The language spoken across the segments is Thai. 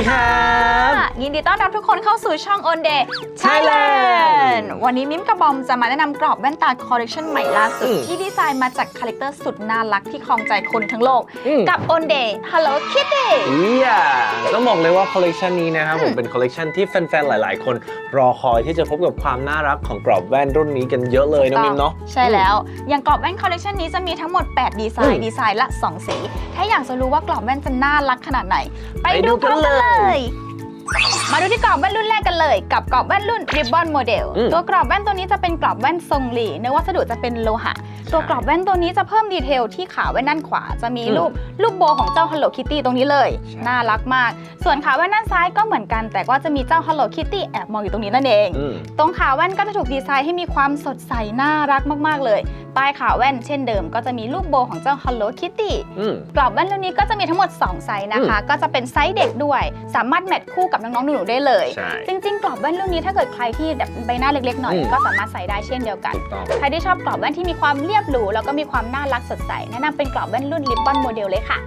ดีครับ ยินดีต้อนรับทุกคนเข้าสู่ช่อง On Day Thailand วันนี้มิมกับบอมจะมาแนะนำกรอบแว่นตาคอลเลคชันใหม่ล่าสุดอืมที่ดีไซน์มาจากคาแรคเตอร์สุดน่ารักที่ครองใจคนทั้งโลกอืมกับ On Day Hello Kitty เอียต้องบอกเลยว่าคอลเลกชันนี้นะครับอืมผมเป็นคอลเลกชันที่แฟนๆ หลาย ๆ คนรอคอยที่จะพบกับความน่ารักของกรอบแว่นรุ่นนี้กันเยอะเลยนะมิมเนาะใช่แล้วอย่างกรอบแว่นคอลเลคชันนี้จะมีทั้งหมด 8 ดีไซอืน์มดีไซน์ละ 2 สี ถ้าอยากจะรู้ว่ากรอบแว่นจะน่ารักขนาดไหน ไปไปดูดูพร้อมกันกันเลเลยย มาดูที่กรอบแว่นรุ่นแรกกันเลย กับกรอบแว่นรุ่น Ribbon Model อืม ตัวกรอบแว่นตัวนี้จะเป็นกรอบแว่นทรงหลี่เนื้อวัสดุจะเป็นโลหะ ตัวกรอบแว่นตัวนี้จะเพิ่มดีเทลที่ขาแว่นด้านขวา จะมีอืมรูปรูปโบของเจ้า Hello Kitty ตรงนี้เลย ใช่ น่ารักมาก ส่วนขาแว่นด้านซ้ายก็เหมือนกัน แต่ก็จะมีเจ้า Hello Kitty แอบมองอยู่ตรงนี้นั่นเอง อืม ตรงขาแว่นก็จะถูกดีไซน์ให้มีความสดใสน่ารักมาก ๆ เลยใต้ขาแว่นเช่นเดิม ก็จะมีรูปโบของเจ้า Hello Kitty อืมกรอบแว่นรุ่นนี้ก็จะมีทั้งหมด 2 ไซส์นะคะ ก็จะเป็นไซส์เด็กด้วย สามารถแมทคู่กับน้องๆหนูๆได้เลยใช่จริงๆ กรอบแว่นรุ่นนี้ถ้าเกิดใครที่แบบใบหน้าเล็กๆหน่อยอืมก็สามารถใส่ได้เช่นเดียวกันถูกต้องใครที่ชอบกรอบแว่นที่มีความเรียบหรูแล้วก็มีความน่ารักสดใสแนะนำเป็นกรอบแว่นรุ่น Ribbon Model เลยค่ะ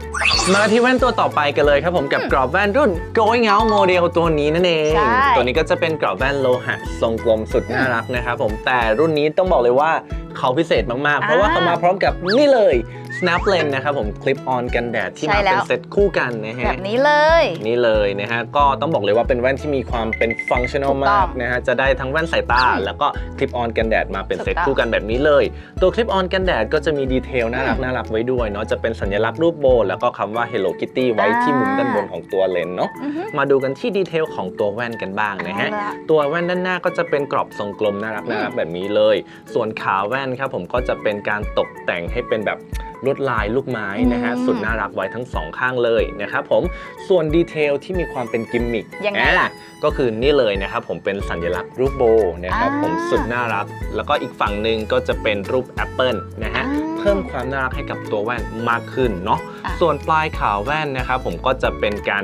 มาที่แว่นตัวต่อไปกันเลยครับผมกับกรอบแว่นรุ่น Going Out Model ตัวนี้นั่นเองใช่ตัวนี้ก็จะเป็นกรอบแว่นโลหะทรงกลมสุดน่ารักนะครับผมแต่รุ่นนี้ต้องบอกเลยว่า เขาพิเศษมากๆ เพราะว่าเขามาพร้อมกับนี่เลย Snap Lens นะครับผมคลิปออนกันแดดที่ใช่มาแล้เป็นวเซตคู่กันนะฮะแบบนี้เลยนี่เลยนะฮะก็ต้องบอกเลยว่าเป็นแว่นที่มีความเป็นฟังชั่นอลถูกต้องมากนะฮะจะได้ทั้งแว่นสายตาอืมแล้วก็คลิปออนกันแดดมาเป็นถูกเซตต้องคู่กันแบบนี้เลย ตัวคลิปออนกันแดดก็จะมีดีเทลน่ารักอืมน่ารักไว้ด้วยเนาะจะเป็นสัญลักษณ์รูปโบ แล้วก็คำว่า Hello Kitty ไว้อ่าที่มุมด้านบนของตัวเลนส์เนาะอือฮึมาดูกันที่ดีเทลของตัวแว่นกันบ้างนะฮะเอาละตัวแว่นด้านหน้าก็จะเป็นกรอบทรงกลมน่ารักอืมน่ารักแบบนี้เลย ส่วนขาแว่นครับผมก็จะเป็นการตกแต่งให้เป็นแบบ ลวดลายลูกไม้นะฮะอืมสุดน่ารักไว้ทั้งสองข้างเลยนะครับผมส่วนดีเทลที่มีความเป็นกิมมิคยังไงล่ะอ่าก็คือนี่เลยนะครับผมเป็นสัญลักษณ์รูปโบนะครับอ่าผมสุดน่ารัก แล้วก็อีกฝั่งหนึ่งก็จะเป็นรูปแอปเปิลนะฮะอ่าเพิ่มความน่ารักให้กับตัวแว่นมากขึ้นเนาะอะส่วนปลายขาแว่นนะครับผมก็จะเป็นการ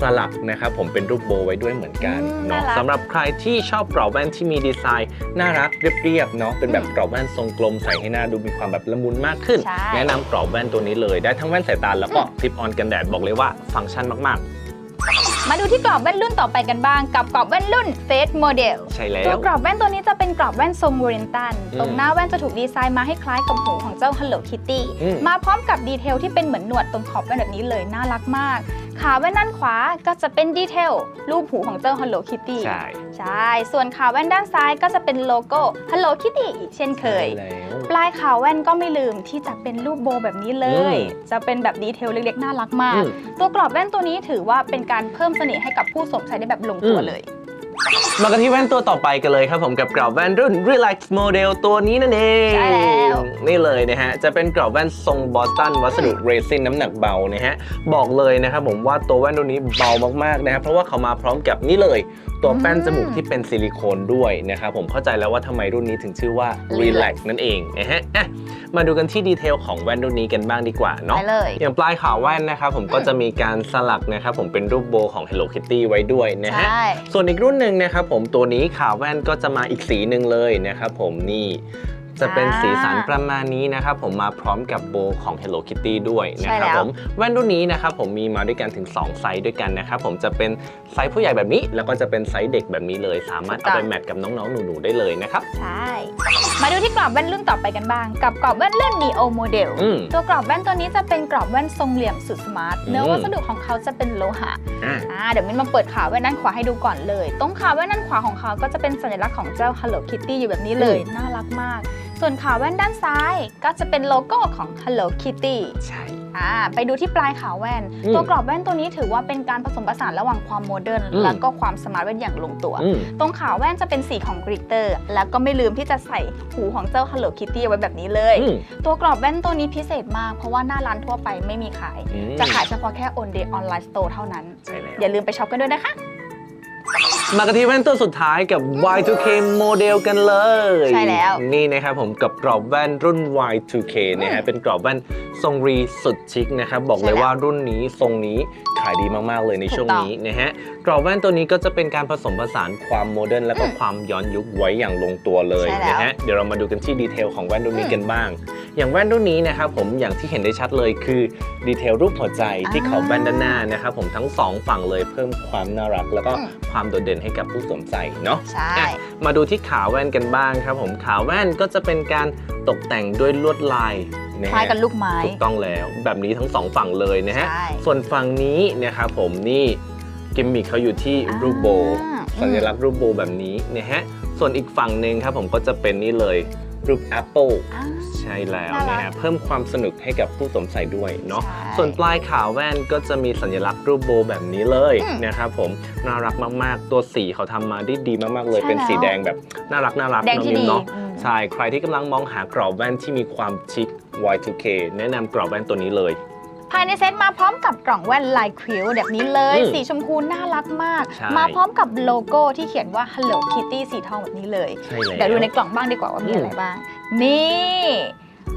สลักนะครับผมเป็นรูปโบไว้ด้วยเหมือนกันอืมเนาะน่ารักสำหรับใครที่ชอบกรอบแว่นที่มีดีไซน์ น่ารักเรียบๆเนาะเป็นแบบอืมกรอบแว่นทรงกลมใส่ให้หน้าดูมีความแบบละมุนมากขึ้นใช่แนะนำกรอบแว่นตัวนี้เลย ได้ทั้งแว่นสายตาแล้วก็คลิปออนกันแดดบอกเลยว่าฟังก์ชันมากมาดูที่กรอบแว่นรุ่นต่อไปกันบ้าง กับกรอบแว่นรุ่น Face Model ๆใช่แล้ตัววกรอบแว่นตัวนี้จะเป็นกรอบแว่นทรงวอรินตันอืมตรงหน้าแว่นจะถูกดีไซน์มาให้คล้ายกับหูของเจ้า Hello Kitty อืมมาพร้อมกับดีเทลที่เป็นเหมือนหนวดตรงขอบแว่นแบบนี้เลยน่ารักมาก ขาแว่นด้านขวาก็จะเป็นดีเทลรูปหูของเจ้า Hello Kitty ใช่ ใช่ ส่วนขาแว่นด้านซ้ายก็จะเป็นโลโก้ Hello Kitty อีกเช่นเคยใช่แล้วปลายขาแว่นก็ไม่ลืมที่จะเป็นรูปโบแบบนี้เลยอืมจะเป็นแบบดีเทลเล็กๆ น่ารักมากอืมตัวกรอบแว่นตัวนี้ถือว่าเป็นการเพิ่มเสน่ห์ให้กับผู้สวมใส่ได้แบบลงตัวอืมเลย มากันที่แว่นตัวต่อไปกันเลยครับผมกับกรอบแว่นรุ่น Relax Model ตัวนี้นั่นเองใช่แล้ว นี่เลยนะฮะ จะเป็นกรอบแว่นทรงบอสตันวัสดุเรซินน้ำหนักเบานะฮะ บอกเลยนะครับผมว่าตัวแว่นตัวนี้เบามากๆนะครับเพราะว่าเขามาพร้อมกับนี่เลยตัวแป้นอืมจมูกที่เป็นซิลิโคนด้วยนะครับผมเข้าใจแล้วว่าทำไมรุ่นนี้ถึงชื่อว่า Relax นั่นเองนะฮะอะมาดูกันที่ดีเทลของแว่นรุ่นนี้กันบ้างดีกว่าเนาะ ไปเลย อย่างปลายขาแว่นนะครับผมก็จะมีการสลักนะครับผมเป็นรูปโบของ Hello Kitty ไว้ด้วยนะฮะ ใช่ ส่วนอีกรุ่นหนึ่งนะครับผมตัวนี้ขาแว่นก็จะมาอีกสีหนึ่งเลยนะครับผมนี่ จะเป็นอ่าสีสันประมาณนี้นะครับผมมาพร้อมกับโบของ Hello Kitty ด้วยนะใช่ครับแล้วผมแว่นรุ่นนี้นะครับผมมีมาด้วยกันถึง 2 ไซส์ด้วยกันนะครับผมจะเป็นไซส์ผู้ใหญ่แบบนี้ แล้วก็จะเป็นไซส์เด็กแบบนี้เลย สามารถเอาไปแมทกับน้องๆ หนูๆ ได้เลยนะครับ ใช่ มาดูที่กรอบแว่นรุ่นต่อไปกันบ้าง กับกรอบแว่นรุ่น Neo Model อืมตัวกรอบแว่นตัวนี้จะเป็นกรอบแว่นทรงเหลี่ยมสุดสมาร์ทอืมเนื้อวัสดุของเขาจะเป็นโลหะอะอ่าเดี๋ยวมิ้นมาเปิดขาแว่นด้านขวาให้ดูก่อนเลย ตรงขาแว่นด้านขวาของเขาก็จะเป็นสัญลักษณ์ของเจ้า Hello Kitty อยู่แบบนี้เลยอืมน่ารักมาก ส่วนขาแว่นด้านซ้ายก็จะเป็นโลโก้ของ Hello Kitty ใช่ อ่าไปดูที่ปลายขาแว่น อืมตัวกรอบแว่นตัวนี้ถือว่าเป็นการผสมผสานระหว่างความโมเดิร์นอืม แล้วก็ความสมาร์ทแว่นอย่างลงตัว อืม ตรงขาแว่นจะเป็นสีของกริตเตอร์ แล้วก็ไม่ลืมที่จะใส่หูของเจ้า Hello Kitty ไว้แบบนี้เลย อืมตัวกรอบแว่นตัวนี้พิเศษมาก เพราะว่าหน้าร้านทั่วไปไม่มีขาย อืมจะขายเฉพาะแค่ On Day Online Store เท่านั้น ใช่แล้ว อย่าลืมไปช็อปกันด้วยนะคะ มากันที่แว่นตัวสุดท้ายกับ Y2K โมเดลกันเลย ใช่แล้ว นี่นะครับผมกับกรอบแว่นรุ่น Y2K นะฮะเป็นกรอบแว่นทรงรีสุดชิคนะครับ บอกเลยใช่แล้วว่ารุ่นนี้ทรงนี้ขายดีมาก ๆ เลยในถูกช่วงต้องนี้นะฮะกรอบแว่นตัวนี้ก็จะเป็นการผสมผสานความโมเดิร์นแล้วก็อืมความย้อนยุคไว้อย่างลงตัวเลยใช่แล้วนะฮะเดี๋ยวเรามาดูกันที่ดีเทลของแว่นรุ่นนี้อืมกันบ้าง อย่างแว่นรุ่นนี้นะครับผมอย่างที่เห็นได้ชัดเลยคือดีเทลรูปหัวใจที่ขอบแว่นด้านหน้านะครับผมทั้งสองฝั่งเลยเพิ่มความน่ารัก แล้วก็อืมความโดดเด่นให้กับผู้สวมใส่เนาะใช่อะมาดูที่ขาแว่นกันบ้างครับผมขาแว่นก็จะเป็นการตกแต่งด้วยลวดลายนะคล้ายฮะกับลูกไม้ถูกต้องแล้วแบบนี้ทั้งสองฝั่งเลยนะฮะใช่ส่วนฝั่งนี้นะครับผมนี่กิมมิคเขาอยู่ที่รูปโบอ่าสัญลักษณ์รูปโบแบบนี้นะฮะส่วนอีกฝั่งหนึ่งครับผมก็จะเป็นนี่เลย รูปแอปเปิลอ่า ใช่แล้วน่ารักนะฮะเพิ่มความสนุกให้กับผู้สวมใส่ด้วยเนาะใช่ส่วนปลายขาแว่นก็จะมีสัญลักษณ์รูปโบแบบนี้เลยอืมนะครับผมน่ารักมากๆ ตัวสีเขาทำมาได้ดีมากๆเลย ใช่เป็นสีแล้ว แดงแบบน่ารักน่ารักแดงที่น้อดีเนาะอืม ใช่ใครที่กำลังมองหากรอบแว่นที่มีความชิค Y2K แนะนำกรอบแว่นตัวนี้เลย ภายในเซตมาพร้อมกับกล่องแว่นลายควิวแบบนี้เลย อืมสีชมพูน่ารักมาก ใช่ มาพร้อมกับโลโก้ที่เขียนว่า Hello Kitty สีทองแบบนี้เลย ใช่แล้ว เดี๋ยวดูในกล่องบ้างดีกว่าว่ามีอืมอะไรบ้าง นี่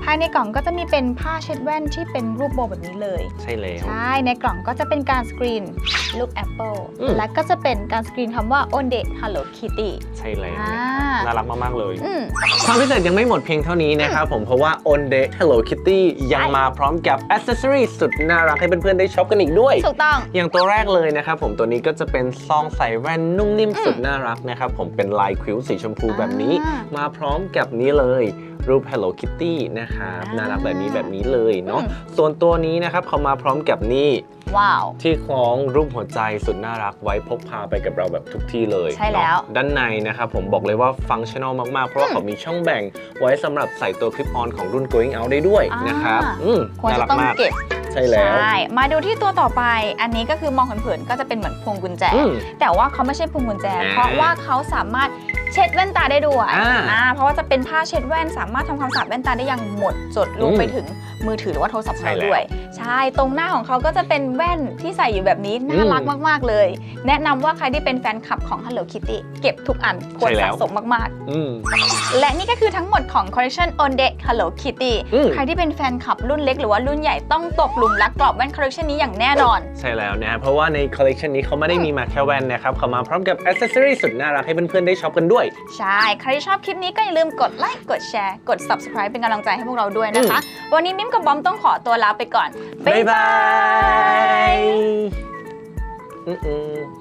ภายในกล่องก็จะมีเป็นผ้าเช็ดแว่นที่เป็นรูปโบแบบนี้เลย ใช่แล้ว ใช่ ในกล่องก็จะเป็นการสกรีนลูกแอปเปิลอืม และก็จะเป็นการสกรีนคำว่า On Day Hello Kitty ใช่แล้วอ่านะครับน่ารักมากๆเลย อืม ความพิเศษยังไม่หมดเพียงเท่านี้นะครับผมเพราะว่า On Day Hello Kitty ยังมาพร้อมกับอ c เซ s ซอรีสุดน่ารักให้เพื่อนๆได้ช็อปกันอีกด้วย ถูกต้อง อย่างตัวแรกเลยนะครับผมตัวนี้ก็จะเป็นซองใส่แว่นนุ่มนิ่มอืมสุดน่ารักนะครับผมเป็นลายคริ้วสีชมพูแบบนี้ อ่ามาพร้อมกับนี้เลย รูป Hello Kitty นะครับอ่าน่ารักแบบนี้แบบนี้เลยเนาะอืมส่วนตัวนี้นะครับเขามาพร้อมกับนี่ว้าวที่คล้องรูปหัวใจสุดน่ารักไว้พกพาไปกับเราแบบทุกที่เลยใช่แล้วเนาะด้านในนะครับผมบอกเลยว่าฟังชั่นอลมาก ๆ เพราะว่าอืมเขามีช่องแบ่งไว้สำหรับใส่ตัวคลิปออนของรุ่น going out ได้ด้วยอ่านนะครับอืมควรน่าจะรักต้องมากเก็บใช่แล้วใช่มาดูที่ตัวต่อไป อันนี้ก็คือมองเผินๆก็จะเป็นเหมือนพวงกุญแจอืมแต่ว่าเขาไม่ใช่พวงกุญแจอ่าเพราะว่าเขาสามารถ เช็ดแว่นตาได้ด้วยอ่า อ่าเพราะว่าจะเป็นผ้าเช็ดแว่นสามารถทำความสะอาดแว่นตาได้อย่างหมดจดลงอืมไปถึงมือถือหรือว่าโทรศัพท์ของใช่เราแล้วด้วย ใช่ตรงหน้าของเขาก็จะเป็นแว่นที่ใส่อยู่แบบนี้น่ารักอืมมากๆเลย แนะนำว่าใครที่เป็นแฟนคลับของ Hello Kitty เก็บทุกอันควรใช่แล้สะว สมมากอืมๆและนี่ก็คือทั้งหมดของ Collection On Deck Hello Kitty อืม ใครที่เป็นแฟนคลับรุ่นเล็กหรือว่ารุ่นใหญ่ต้องตกหลุมรักกรอบแว่น Collection นี้อย่างแน่นอน ใช่แล้วนะเพราะว่าในคอลเลกชันนี้เขาไม่ได้มีมาแค่แว่นนะครับเขามาพร้อมกับอ c เซ s ซอรีสุดน่ารักให้เพื่อนๆได้ช็อปกันด้วยใช่ ใครที่ชอบคลิปนี้ก็อย่าลืมกดไลค์ กดแชร์ กด subscribe เป็นกำลังใจให้พวกเราด้วยนะคะ วันนี้มิ้มกับบอมต้องขอตัวลาไปก่อน บ๊ายบายอืม